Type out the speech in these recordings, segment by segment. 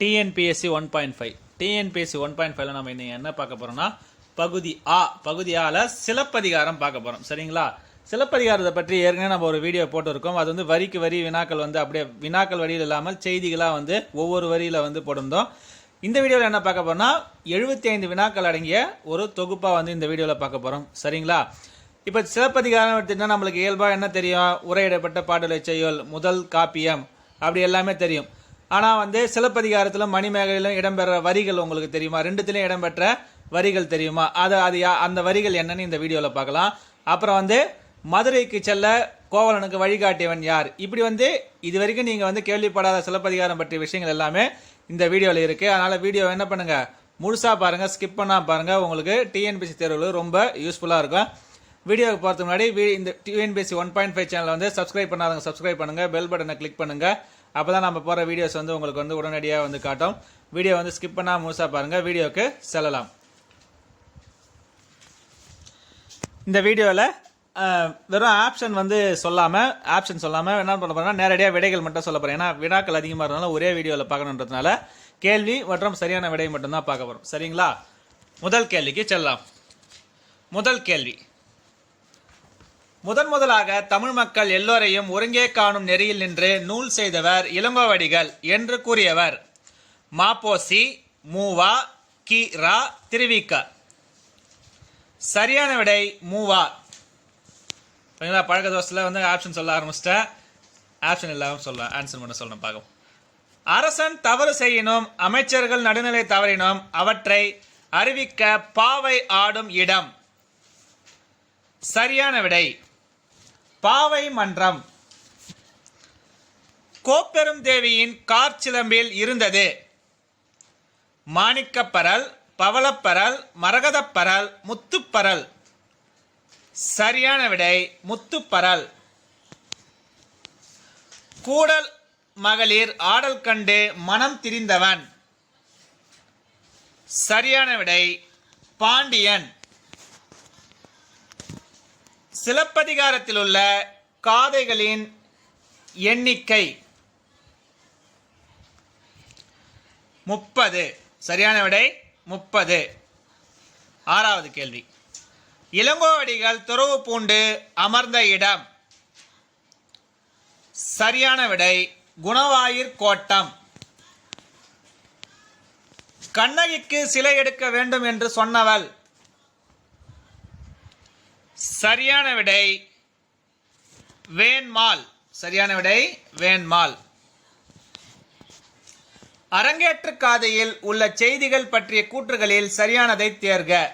TNPSC one point five TNPSC one point ஃபைவ்ல நம்ம இன்னைக்கு என்ன பார்க்க போறோம்னா பகுதி ஆ பகுதி ஆல சிலப்பதிகாரம் பார்க்க போறோம். சரிங்களா? சிலப்பதிகாரத்தை பற்றி ஏற்கனவே நம்ம ஒரு வீடியோ போட்டிருக்கோம். அது வந்து வரிக்கு வரி வினாக்கள் வந்து அப்படியே வினாக்கள் வரியில் இல்லாமல் செய்திகளாக வந்து ஒவ்வொரு வரியில் வந்து போட்டிருந்தோம். இந்த வீடியோவில் என்ன பார்க்க போறோம்னா எழுபத்தி ஐந்து வினாக்கள் அடங்கிய ஒரு தொகுப்பாக வந்து இந்த வீடியோவில் பார்க்க போறோம். சரிங்களா? இப்போ சிலப்பதிகாரம் எடுத்துட்டா நம்மளுக்கு இயல்பாக என்ன தெரியும்? உரையிடப்பட்ட பாடலை செய்யுள் முதல் காப்பியம் அப்படி எல்லாமே தெரியும். ஆனால் வந்து சிலப்பதிகாரத்தில் மணிமேகலையிலும் இடம்பெற வரிகள் உங்களுக்கு தெரியுமா? ரெண்டுத்திலையும் இடம்பெற்ற வரிகள் தெரியுமா? அது அது அந்த வரிகள் என்னன்னு இந்த வீடியோவில் பார்க்கலாம். அப்புறம் வந்து மதுரைக்கு செல்ல கோவலனுக்கு வழிகாட்டியவன் யார்? இப்படி வந்து இது வரைக்கும் நீங்கள் வந்து கேள்விப்படாத சிலப்பதிகாரம் பற்றிய விஷயங்கள் எல்லாமே இந்த வீடியோவில் இருக்குது அதனால் வீடியோ என்ன பண்ணுங்கள் முழுசாக பாருங்கள் ஸ்கிப் பண்ணால் பாருங்கள் உங்களுக்கு டிஎன்பிசி தேர்வுகள் ரொம்ப யூஸ்ஃபுல்லாக இருக்கும். வீடியோக்கு போகிறதுக்கு முன்னாடி வீ- இந்த டிஎன்பிசி ஒன் பாயிண்ட் ஃபைவ் சேனலை வந்து சப்ஸ்கிரைப் பண்ணாதவங்க சப்ஸ்கிரைப் பண்ணுங்கள் பெல் பட்டனை கிளிக் பண்ணுங்கள் அப்போ தான் நம்ம போகிற வீடியோஸ் வந்து உங்களுக்கு வந்து உடனடியாக வந்து காட்டும். வீடியோ வந்து ஸ்கிப் பண்ணால் முழுசாக பாருங்கள் வீடியோக்கு செல்லலாம். இந்த வீடியோவில் வெறும் ஆப்ஷன் வந்து சொல்லாமல் ஆப்ஷன் சொல்லாமல் என்ன பண்ண போகிறோம்னா நேரடியாக விடைகள் மட்டும் சொல்ல போகிறேன் ஏன்னா வினாக்கள் அதிகமாக இருந்தாலும் ஒரே வீடியோவில் பார்க்கணுன்றதுனால கேள்வி மற்றும் சரியான விடை மட்டும்தான் பார்க்க போகிறோம் சரிங்களா? முதல் கேள்விக்கு செல்லலாம். முதல் கேள்வி. முதன் முதலாக தமிழ் மக்கள் எல்லோரையும் ஒருங்கே காணும் நெறியில் நின்று நூல் செய்தவர் இளங்கோவடிகள் என்று கூறியவர். மாப்போசி மூவா கி ரா திருவிக்க சரியான விடை மூவா. ஓகேங்களா பழக்க வந்து ஆப்ஷன் சொல்ல ஆரம்பிச்சிட்டேன். ஆப்ஷன் இல்லாமல் சொல்ல ஆன்சர் பண்ண சொல்லணும் பார்க்கும் அரசன் தவறு செய்யினும் அமைச்சர்கள் நடுநிலை தவறினும் அவற்றை அறிவிக்க பாவை ஆடும் இடம். சரியான விடை பாவை மன்றம். கோப்பெரும் தேவியின் காற்சிலம்பில் இருந்தது. மாணிக்கப்பரல் பவளப்பரல் மரகதப்பரல் முத்துப்பரல். சரியான விடை முத்துப்பரல். கூடல் மகளிர் ஆடல் கண்டு மனம் திரிந்தவன். சரியான விடை பாண்டியன். சிலப்பதிகாரத்தில் உள்ள காதைகளின் எண்ணிக்கை முப்பது. சரியான விடை? முப்பது. ஆறாவது கேள்வி. இளங்கோவடிகள் துறவு பூண்டு அமர்ந்த இடம். சரியான விடை குணவாயிற் கோட்டம். கண்ணகிக்கு சிலை எடுக்க வேண்டும் என்று சொன்னவள். சரியான விடை வேண்மால். சரியான விடை வேண்மால். அரங்கேற்று காதையில் உள்ள செய்திகள் பற்றிய கூற்றுகளில் சரியானதை தேர்க.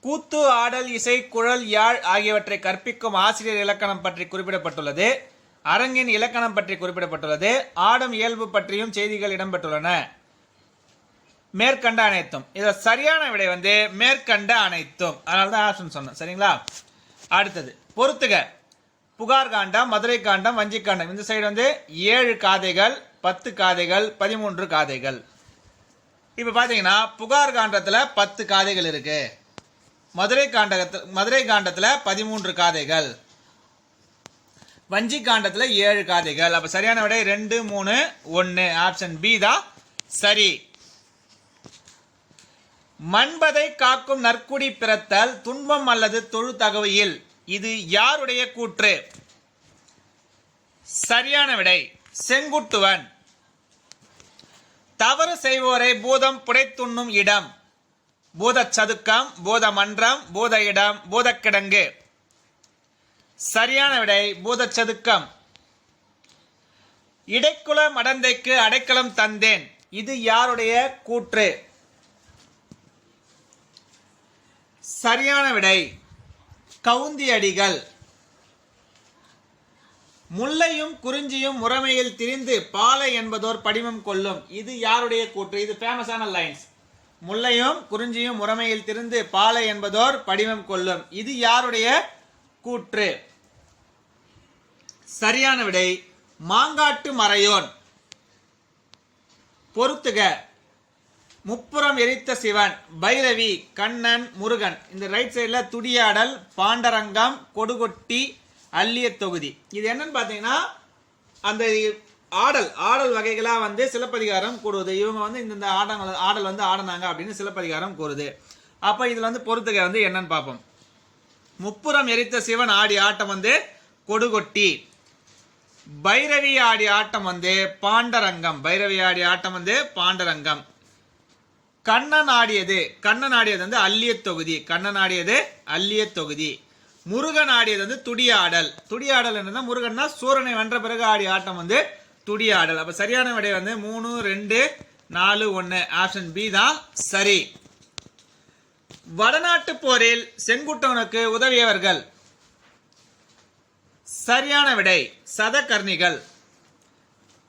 கூத்து ஆடல் இசை குழல் யாழ் ஆகியவற்றை கற்பிக்கும் ஆசிரியர் இலக்கணம் பற்றி குறிப்பிடப்பட்டுள்ளது. அரங்கின் இலக்கணம் பற்றி குறிப்பிடப்பட்டுள்ளது. ஆடும் இயல்பு பற்றியும் செய்திகள் இடம்பெற்றுள்ளன. மேற்கண்ட அனைத்தும். இதில் சரியான விடை வந்து மேற்கண்ட அனைத்தும். அதனால தான் ஆப்ஷன் சொன்னேன். சரிங்களா? அடுத்தது பொறுத்துக. புகார் காண்டம் மதுரை காண்டம் வஞ்சி காண்டம். இந்த சைடு வந்து ஏழு காதைகள் பத்து காதைகள் பதிமூன்று காதைகள். இப்போ பார்த்தீங்கன்னா புகார் காண்டத்தில் பத்து காதைகள் இருக்கு. மதுரை காண்டகத்தில் மதுரை காண்டத்தில் பதிமூன்று காதைகள். வஞ்சி காண்டத்தில் ஏழு காதைகள். அப்போ சரியான விடை ரெண்டு மூணு ஒன்று ஆப்ஷன் பி தான் சரி. மண்பதை காக்கும் நற்குடி பிறத்தல் துன்பம் அல்லது தொழு தகவையில். இது யாருடைய கூற்று? சரியான விடை செங்குட்டுவன். தவறு செய்வோரை பூதம் புடைத்துண்ணும் இடம். பூதச் சதுக்கம் பூத மன்றம் பூத இடம் பூதக்கிடங்கு சரியான விடை பூதச் சதுக்கம். இடைக்குல மடந்தைக்கு அடைக்கலம் தந்தேன். இது யாருடைய கூற்று? சரியான விடை. கவுந்தி அடிகள் முல்லையும் குறிஞ்சியும் முறைமையில் திரிந்து பாலை என்பதோர் படிமம் கொள்ளும். இது யாருடைய கூற்று? இது ஃபேமஸான லைன்ஸ் முல்லையும் குறிஞ்சியும் முறைமையில் திரிந்து பாலை என்பதோர் படிமம் கொள்ளும். இது யாருடைய கூற்று? சரியான விடை. மாங்காட்டு மறையோன். பொறுத்துக. முப்புறம் எரித்த சிவன் பைரவி கண்ணன் முருகன். இந்த ரைட் சைடில் துடியாடல் பாண்டரங்கம் கொடுகொட்டி அள்ளிய தொகுதி. இது என்னன்னு பார்த்தீங்கன்னா அந்த ஆடல் ஆடல் வகைகளாக வந்து சிலப்பதிகாரம் கூறுவது. இவங்க வந்து இந்த ஆடங்கள் ஆடல் வந்து ஆடினாங்க அப்படின்னு சிலப்பதிகாரம் கூறுது. அப்போ இதில் வந்து பொறுத்துக வந்து என்னன்னு பார்ப்போம். முப்புறம் எரித்த சிவன் ஆடி ஆட்டம் வந்து கொடுகொட்டி. பைரவி ஆடி ஆட்டம் வந்து பாண்டரங்கம். பைரவி ஆடி ஆட்டம் வந்து பாண்டரங்கம். கண்ணன் ஆடியது கண்ணன் ஆடியது வந்து அல்லிய தொகுதி. கண்ணன் ஆடியது அல்லிய தொகுதி. முருகன் ஆடியது வந்து துடியாடல். துடியாடல் என்னன்னா முருகன்னா சூரனை வென்ற பிறகு ஆடிய ஆட்டம் வந்து துடியாடல். அப்ப சரியான விடை வந்து மூணு ரெண்டு நாலு ஒன்னு. ஆப்ஷன் பி தான் சரி. வடநாட்டு போரில் செங்குட்டவனுக்கு உதவியவர்கள். சரியான விடை. சதகர்ணிகள்.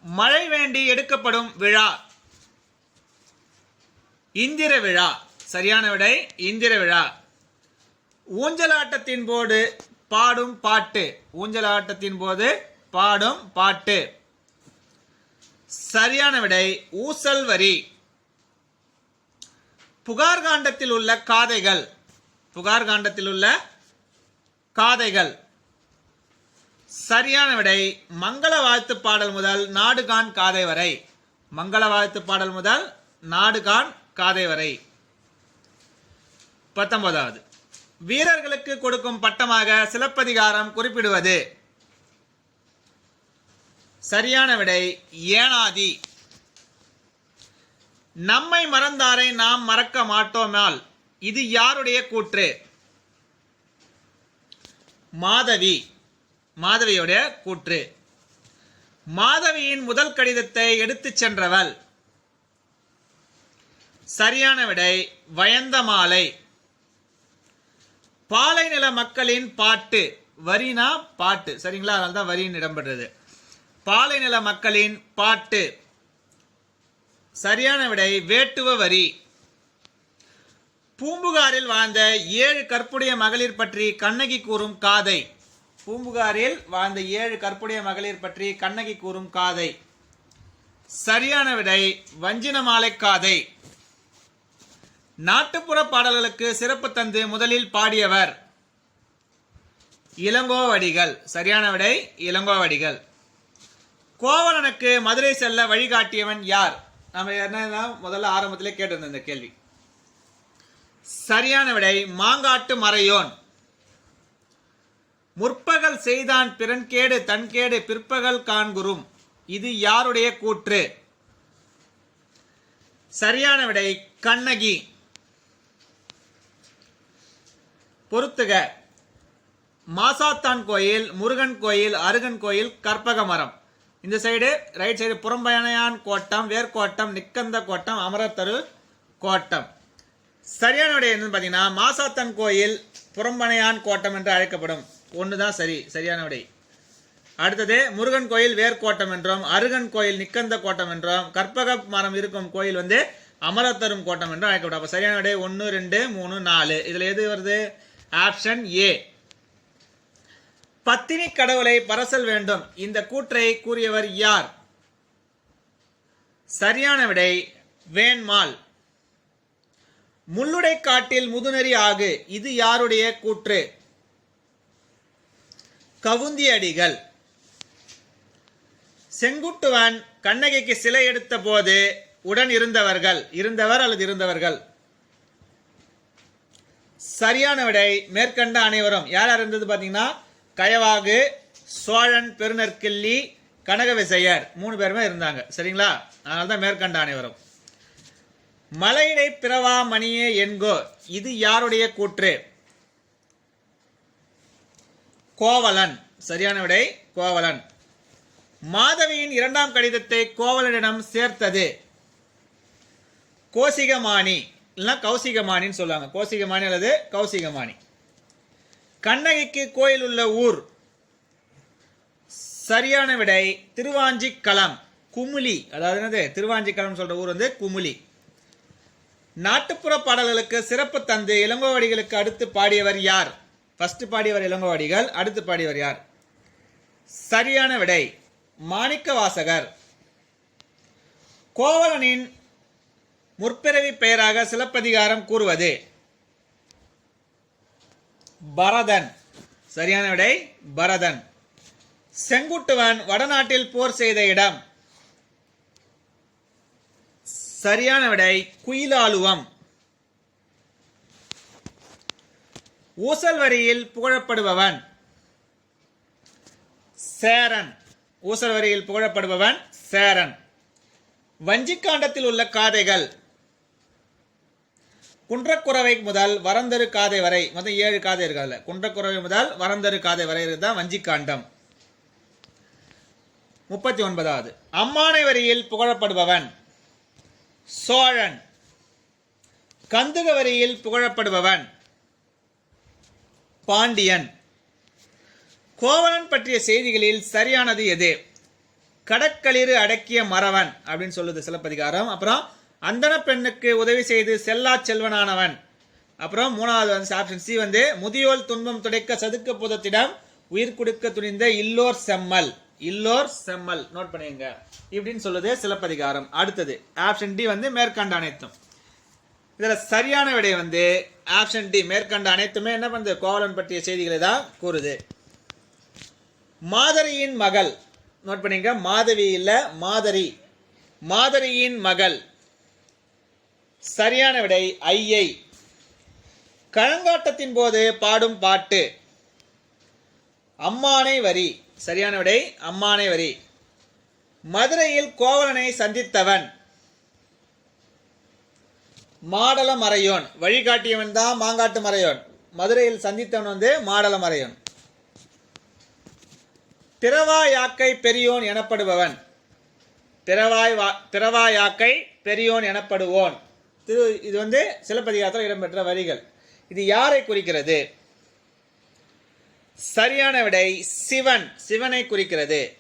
மழை வேண்டி எடுக்கப்படும் விழா. இந்திர விழா. சரியான விடை இந்திர விழா. ஊஞ்சலாட்டத்தின் போது பாடும் பாட்டு. ஊஞ்சலாட்டத்தின் போது பாடும் பாட்டு. சரியான விடை ஊசல் வரி. புகார் காண்டத்தில் உள்ள காதைகள். புகார் காண்டத்தில் உள்ள காதைகள். சரியான விடை மங்கள வாழ்த்து பாடல் முதல் நாடுகான் காதை வரை. மங்கள வாழ்த்து பாடல் முதல் நாடுகான் காதை வரை பத்தொன்பதாவது. வீரர்களுக்கு கொடுக்கும் பட்டமாக சிலப்பதிகாரம் குறிப்பிடுவது. சரியான விடை ஏனாதி. நம்மை மறந்தாரை நாம் மறக்க மாட்டோமால் இது யாருடைய கூற்று? மாதவி. மாதவியுடைய கூற்று. மாதவியின் முதல் கடிதத்தை எடுத்துச் சென்றவள். சரியான விடை வயந்த பாலை நில மக்களின் பாட்டு. வரினா பாட்டு. சரிங்களா? அதனால தான் வரின்னு இடம்பெற்றது. பாலை நில மக்களின் பாட்டு. சரியான விடை வேட்டுவ வரி. பூம்புகாரில் வாழ்ந்த ஏழு கற்புடைய மகளிர் பற்றி கண்ணகி கூறும் காதை. பூம்புகாரில் வாழ்ந்த ஏழு கற்புடைய மகளிர் பற்றி கண்ணகி கூறும் காதை. சரியான விடை வஞ்சின மாலை காதை. நாட்டுப்புற பாடல்களுக்கு சிறப்பு தந்து முதலில் பாடியவர் இளங்கோவடிகள். சரியான விடை இளங்கோவடிகள். கோவலனுக்கு மதுரை செல்ல வழிகாட்டியவன் யார்? நம்ம என்ன முதல்ல ஆரம்பத்திலே கேட்டிருந்தோம் இந்த கேள்வி. சரியான விடை மாங்காட்டு மறையோன். முற்பகல் செய்தான் பிறன்கேடு தன்கேடு பிற்பகல் காண்குறும். இது யாருடைய கூற்று? சரியான விடை கண்ணகி. பொருத்துக. மாசாத்தான் கோயில் முருகன் கோயில் அருகன் கோயில் கற்பக மரம். இந்த சைடு ரைட் சைடு புறம்பயனையான் கோட்டம் வேர்க்கோட்டம் நிக்கந்த கோட்டம் அமரத்தரு கோட்டம். சரியான விடை என்னன்னு பார்த்தீங்கன்னா மாசாத்தன் கோயில் புறம்பனையான் கோட்டம் என்று அழைக்கப்படும். ஒன்று தான் சரி சரியான விடை. அடுத்தது முருகன் கோயில் வேர்க்கோட்டம் என்றும் அருகன் கோயில் நிக்கந்த கோட்டம் என்றும் கற்பக மரம் இருக்கும் கோயில் வந்து அமரத்தரும் கோட்டம் என்றும் அழைக்கப்படும். அப்போ சரியான விடை ஒன்று ரெண்டு மூணு நாலு. இதில் எது வருது? Option A. பத்தினி கடவுளை பரசல் வேண்டும். இந்த கூற்றை கூறியவர் யார்? சரியான விடை வேண்மாள் முள்ளுடை காட்டில் முதுநெறி ஆகு. இது யாருடைய கூற்று? கவுந்தி அடிகள். செங்குட்டுவன் கண்ணகிக்கு சிலை எடுத்த போது உடன் இருந்தவர்கள். இருந்தவர் அல்லது இருந்தவர்கள்? சரியான விடை. மேற்கண்ட அனைவரும் யார் யார் இருந்தது பார்த்தீங்கன்னா? கயவாகு சோழன் பெருநற்கிள்ளி கனகவிசையர். மூணு பேருமே இருந்தாங்க. சரிங்களா? அதனால தான் மேற்கண்ட அனைவரும். மலையிடை பிறவா மணியே என்கோ. இது யாருடைய கூற்று? கோவலன். சரியான விடை கோவலன். மாதவியின் இரண்டாம் கடிதத்தை கோவலனிடம் சேர்த்தது. கோசிகமானி. இல்லைன்னா கௌசிகமானின்னு சொல்லுவாங்க. கோசிகமானி அல்லது கௌசிகமானி. கண்ணகிக்கு கோயில் உள்ள ஊர். சரியான விடை திருவாஞ்சிக்களம் குமுளி அதாவது என்னது? திருவாஞ்சிக்களம் சொல்ற ஊர் வந்து குமுளி நாட்டுப்புற பாடல்களுக்கு சிறப்பு தந்து இளங்கோவடிகளுக்கு அடுத்து பாடியவர் யார்? ஃபர்ஸ்ட் பாடியவர் இளங்கோவடிகள் அடுத்து பாடியவர் யார்? சரியான விடை மாணிக்க வாசகர் கோவலனின் முற்பிறவி பெயராக சிலப்பதிகாரம் கூறுவது. பரதன். சரியான விடை பரதன். செங்குட்டுவன் வடநாட்டில் போர் செய்த இடம். சரியான விடை குயிலாலுவம். ஊசல் வரியில் புகழப்படுபவன். சேரன். ஊசல் வரியில் புகழப்படுபவன் சேரன். வஞ்சிக்காண்டத்தில் உள்ள காதைகள். குன்றக்குறவை முதல் வரந்தரு காதை வரை மொத்தம் ஏழு காதை இருக்காதுல குன்றக்குறவை முதல் வரந்தரு காதை வரை இருக்குதான் வஞ்சிக்காண்டம். முப்பத்தி ஒன்பதாவது அம்மானை வரியில் புகழப்படுபவன் சோழன். கந்துக வரியில் புகழப்படுபவன் பாண்டியன். கோவலன் பற்றிய செய்திகளில் சரியானது எது? கடற்களிறு அடக்கிய மறவன் அப்படின்னு சொல்லுது சிலப்பதிகாரம். அப்புறம் அந்தன பெண்ணுக்கு உதவி செய்து செல்லா செல்வனானவன். அப்புறம் மூணாவது வந்து ஆப்ஷன் சி வந்து முதியோல் துன்பம் துடைக்க சதுக்க புதத்திடம் உயிர் கொடுக்க துணிந்த இல்லோர் செம்மல். இல்லோர் செம்மல். நோட் பண்ணிங்க இப்படின்னு சொல்லுது சிலப்பதிகாரம். அடுத்தது ஆப்ஷன் டி வந்து மேற்கண்ட அனைத்தும். இதில் சரியான விடை வந்து ஆப்ஷன் டி மேற்கண்ட அனைத்துமே என்ன பண்ணுது? கோவலன் பற்றிய செய்திகளை தான் கூறுது. மாதரியின் மகள். நோட் பண்ணிங்க மாதவி இல்லை மாதரி. மாதரியின் மகள். சரியான விடை ஐயை கழங்காட்டத்தின் போது பாடும் பாட்டு. அம்மானை வரி. சரியான விடை அம்மானை வரி. மதுரையில் கோவலனை சந்தித்தவன். மாடல மறையோன் வழிகாட்டியவன் தான் மாங்காட்டு மறையோன் மதுரையில் சந்தித்தவன் வந்து மாடல மறையோன் பிறவா யாக்கை பெரியோன் எனப்படுபவன். பிறவாய் வா பிறவா யாக்கை பெரியோன் எனப்படுவோன். திரு இது வந்து சிலப்பதிகாரத்தில் இடம்பெற்ற வரிகள். இது யாரை குறிக்கிறது? சரியான விடை சிவன். சிவனை குறிக்கிறது.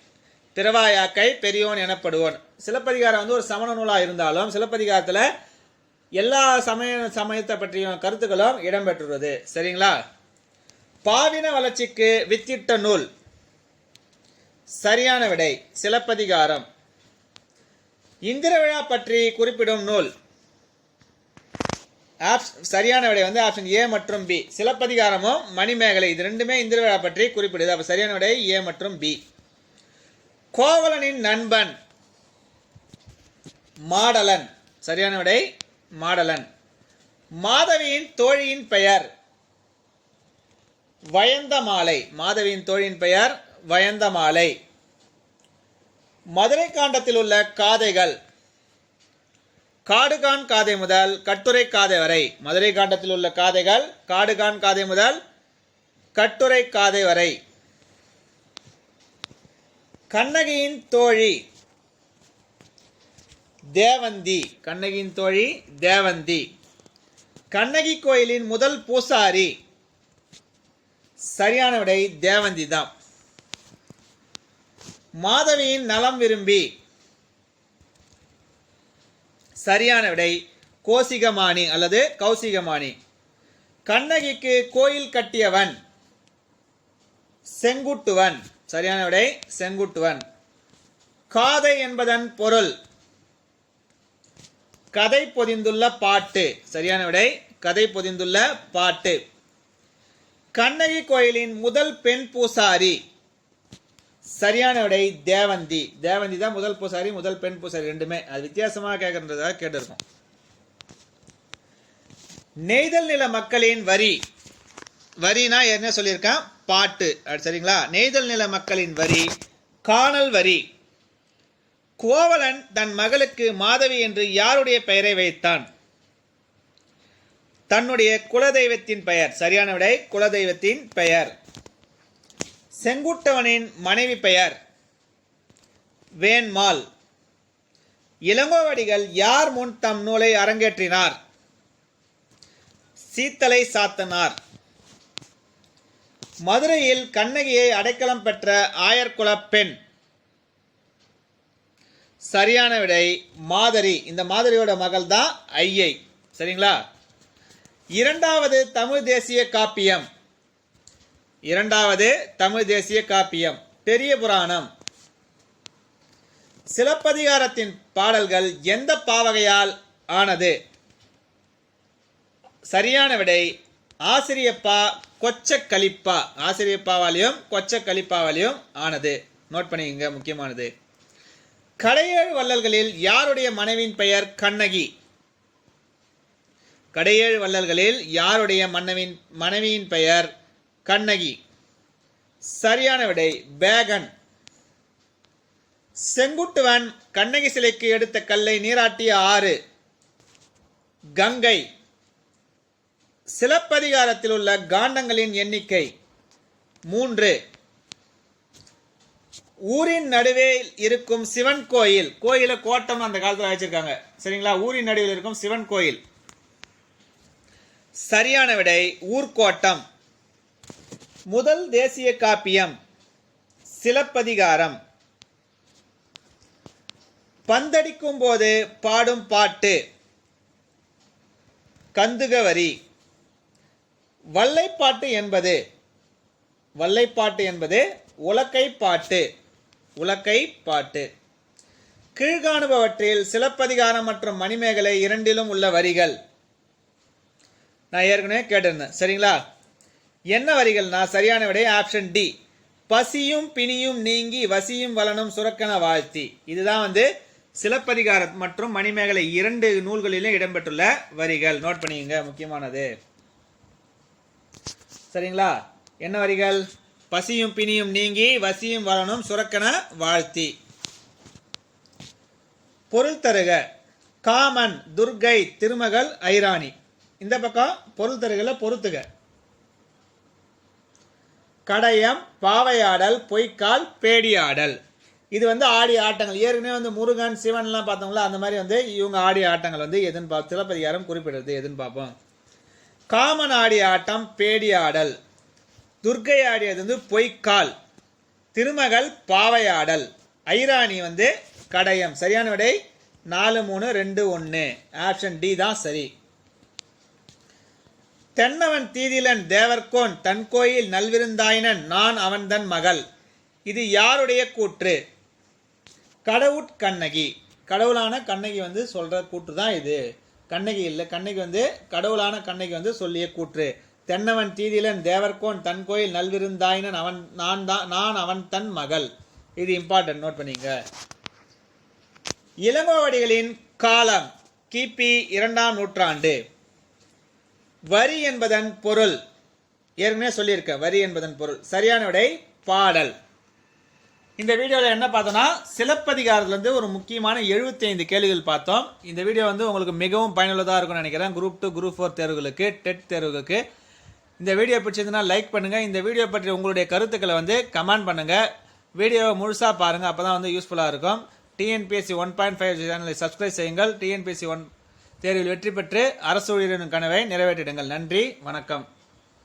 திருவாயாக்கை பெரியோன் எனப்படுவோன் சிலப்பதிகாரம் வந்து ஒரு சமண நூலாக இருந்தாலும் சிலப்பதிகாரத்தில் எல்லா சமய சமயத்தை பற்றிய கருத்துக்களும் இடம்பெற்றுள்ளது. சரிங்களா? பாவின வளர்ச்சிக்கு வித்திட்ட நூல். சரியான விடை சிலப்பதிகாரம். இந்திர விழா பற்றி குறிப்பிடும் நூல். ஆப்ஸ் சரியான விடை வந்து ஆப்ஷன் ஏ மற்றும் பி சிலப்பதிகாரமும் மணிமேகலை இது ரெண்டுமே இந்திர விழா பற்றி குறிப்பிடுது. அப்போ சரியான விடை ஏ மற்றும் பி கோவலனின் நண்பன் மாடலன். சரியான விடை மாடலன். மாதவியின் தோழியின் பெயர் வயந்தமாலை. மாதவியின் தோழியின் பெயர் வயந்தமாலை. மதுரை காண்டத்தில் உள்ள காதைகள் காடுகான் காதை முதல் கட்டுரை காதை வரை. மதுரை காண்டத்தில் உள்ள காதைகள் காடுகான் காதை முதல் கட்டுரை காதை வரை. கண்ணகியின் தோழி தேவந்தி. கண்ணகியின் தோழி தேவந்தி. கண்ணகி கோயிலின் முதல் பூசாரி சரியான விடை தேவந்தி தான். மாதவியின் நலம் விரும்பி சரியான விடை. கோசிகமானி அல்லது கௌசிகமானி. கண்ணகிக்கு கோயில் கட்டியவன். செங்குட்டுவன். சரியான விடை செங்குட்டுவன். காதை என்பதன் பொருள். கதை பொதிந்துள்ள பாட்டு. சரியான விடை கதை பொதிந்துள்ள பாட்டு. கண்ணகி கோயிலின் முதல் பெண் பூசாரி. சரியான விடை தேவந்தி. தேவந்தி தான் முதல் பூசாரி முதல் பெண் பூசாரி ரெண்டுமே. அது வித்தியாசமாக கேட்கறதுக்காக கேட்டிருக்கோம். நெய்தல் நில மக்களின் வரி. வரினா என்ன சொல்லியிருக்கான்? பாட்டு. அது சரிங்களா? நெய்தல் நில மக்களின் வரி காணல் வரி. கோவலன் தன் மகளுக்கு மாதவி என்று யாருடைய பெயரை வைத்தான்? தன்னுடைய குலதெய்வத்தின் பெயர். சரியான விடை குலதெய்வத்தின் பெயர். செங்குட்டவனின் மனைவி பெயர் வேன்மால் இளங்கோவடிகள் யார் முன் தம் நூலை அரங்கேற்றினார்? சீத்தலை சாத்தனார். மதுரையில் கண்ணகியை அடைக்கலம் பெற்ற ஆயர்குலப் பெண். சரியான விடை மாதிரி. இந்த மாதிரியோட மகள் தான் ஐயை. சரிங்களா? இரண்டாவது தமிழ் தேசிய காப்பியம். இரண்டாவது தமிழ் தேசிய காப்பியம். பெரிய புராணம். சிலப்பதிகாரத்தின் பாடல்கள் எந்த பாவகையால் ஆனது? சரியான விடை ஆசிரியப்பா கொச்ச கலிப்பா ஆசிரியப்பாவாலையும் கொச்ச கலிப்பாவாலையும் ஆனது. நோட் பண்ணிக்கங்க முக்கியமானது. கடையேழு வள்ளல்களில் யாருடைய மனைவியின் பெயர் கண்ணகி? கடையேழு வள்ளல்களில் யாருடைய மன்னவின் மனைவியின் பெயர் கண்ணகி. சரியான விடை பேகன் செங்குட்டுவன் கண்ணகி சிலைக்கு எடுத்த கல்லை நீராட்டிய ஆறு. கங்கை. சிலப்பதிகாரத்தில் உள்ள காண்டங்களின் எண்ணிக்கை மூன்று. ஊரின் நடுவே இருக்கும் சிவன் கோயில் கோயில கோட்டம் அந்த காலத்தில் வச்சிருக்காங்க சரிங்களா? ஊரின் நடுவில் இருக்கும் சிவன் கோயில். சரியான விடை ஊர்கோட்டம். முதல் தேசிய காப்பியம் சிலப்பதிகாரம். பந்தடிக்கும் போது பாடும் பாட்டு கந்துகவரி. வல்லைப்பாட்டு என்பது வல்லைப்பாட்டு என்பது உலக்கை பாட்டு உலக்கை பாட்டு. கீழ்காணுபவற்றில் சிலப்பதிகாரம் மற்றும் மணிமேகலை இரண்டிலும் உள்ள வரிகள். நான் ஏற்கனவே கேட்டிருந்தேன் சரிங்களா? என்ன வரிகள்னா சரியான விடை ஆப்ஷன் டி பசியும் பிணியும் நீங்கி வசியும் வளனும் சுரக்கன வாழ்த்தி. இதுதான் வந்து சிலப்பதிகாரம் மற்றும் மணிமேகலை இரண்டு நூல்களிலும் இடம்பெற்றுள்ள வரிகள். நோட் பண்ணிக்கங்க முக்கியமானது. சரிங்களா? என்ன வரிகள்? பசியும் பிணியும் நீங்கி வசியும் வளனும் சுரக்கன வாழ்த்தி. பொருள் தருக. காமன் துர்கை திருமகள் ஐராணி. இந்த பக்கம் பொருள் தருகல பொறுத்துக கடையம் பாவையாடல் பொய்க்கால் பேடியாடல். இது வந்து ஆடி ஆட்டங்கள். ஏற்கனவே வந்து முருகன் சிவன்லாம் பார்த்தோம்ல அந்த மாதிரி வந்து இவங்க ஆடி ஆட்டங்கள் வந்து எதுன்னு பார்த்து சிலப்பதிகாரம் குறிப்பிடுறது எதுன்னு பார்ப்போம். காமன் ஆடிய ஆட்டம் பேடியாடல். துர்க்கை ஆடியது வந்து பொய்க்கால். திருமகள் பாவையாடல். ஐராணி வந்து கடையம். சரியான விடை? நாலு மூணு ரெண்டு ஒன்று ஆப்ஷன் டி தான் சரி. தென்னவன் தீதிலன் தேவர்கோன் தன் கோயில் நல்விருந்தாயினன் நான் அவன்தன் மகள். இது யாருடைய கூற்று? கடவுட் கண்ணகி. கடவுளான கண்ணகி வந்து சொல்கிற கூற்று தான் இது. கண்ணகி இல்லை கண்ணகி வந்து கடவுளான கண்ணகி வந்து சொல்லிய கூற்று. தென்னவன் தீதிலன் தேவர்கோன் தன் கோயில் நல்விருந்தாயினன் அவன் நான் தான் நான் அவன் தன் மகள். இது இம்பார்ட்டன்ட் நோட் பண்ணிங்க. இளங்கோவடிகளின் காலம் கிபி இரண்டாம் நூற்றாண்டு. வரி என்பதன் பொருள். ஏற்கனவே சொல்லியிருக்க வரி என்பதன் பொருள். சரியான விடை பாடல். இந்த வீடியோவில் என்ன பார்த்தோம்னா சிலப்பதிகாரத்துலேருந்து ஒரு முக்கியமான 75 கேள்விகள் பார்த்தோம். இந்த வீடியோ வந்து உங்களுக்கு மிகவும் பயனுள்ளதாக இருக்கும்னு நினைக்கிறேன். குரூப் டூ குரூப் ஃபோர் தேர்வுகளுக்கு டெட் தேர்வுகளுக்கு. இந்த வீடியோ பிடிச்சதுன்னா லைக் பண்ணுங்கள் இந்த வீடியோ பற்றி உங்களுடைய கருத்துக்களை வந்து கமெண்ட் பண்ணுங்கள் வீடியோவை முழுசாக பாருங்கள் அப்போ தான் வந்து யூஸ்ஃபுல்லாக இருக்கும். டிஎன்பிஎஸ்சி ஒன் பாயிண்ட் ஃபைவ் சேனலை சப்ஸ்கிரைப் செய்யுங்கள். டிஎன்பிஎஸ்சி ஒன் தேர்வில் வெற்றி பெற்று அரசு ஊழியரின் கனவை நிறைவேற்றிடுங்கள். நன்றி வணக்கம்.